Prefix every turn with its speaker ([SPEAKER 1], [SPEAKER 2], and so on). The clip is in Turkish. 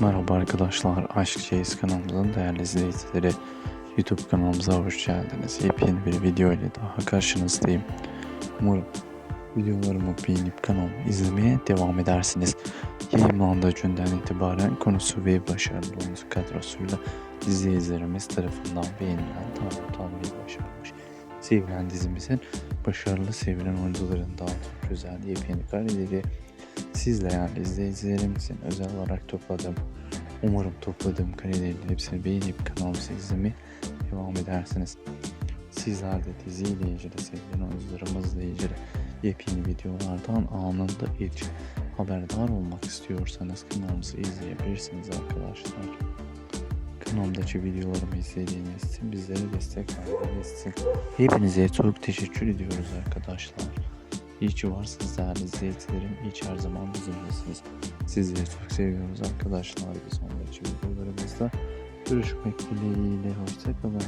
[SPEAKER 1] Merhaba arkadaşlar, Aşk Çeyiz kanalımızın değerli izleyicileri YouTube kanalımıza hoş geldiniz. Yepyeni bir video ile daha karşınızdayım. Umarım videolarımı beğenip kanalımı izlemeye devam edersiniz. Yayınlandığı günden itibaren konusu ve başarılı oyuncu kadrosuyla izleyicilerimiz tarafından beğenilen, tanıtan ve başarılmış sevilen dizimizin başarılı sevilen oyuncularından güzel yepyeni kareleri siz değerli izleyicilerimizin özel olarak topladım. Umarım topladığım karelerin hepsini beğenip kanalımızı izlemeye devam edersiniz. Sizler de diziyle ilgili, sevilen oyuncularımızla ilgili yepyeni videolardan anında ilk haberdar olmak istiyorsanız kanalımızı izleyebilirsiniz arkadaşlar. Kanalımdaki videolarımı izlediğiniz için bizlere destek verdiğiniz için hepinize çok teşekkür ediyoruz arkadaşlar. İyi ki varsınız değerli izleyicilerim. İyi ki her zaman bizimlesiniz. Sizleri çok seviyoruz arkadaşlar. Bir sonraki videolarımızda görüşmek dileğiyle. Hoşçakalın.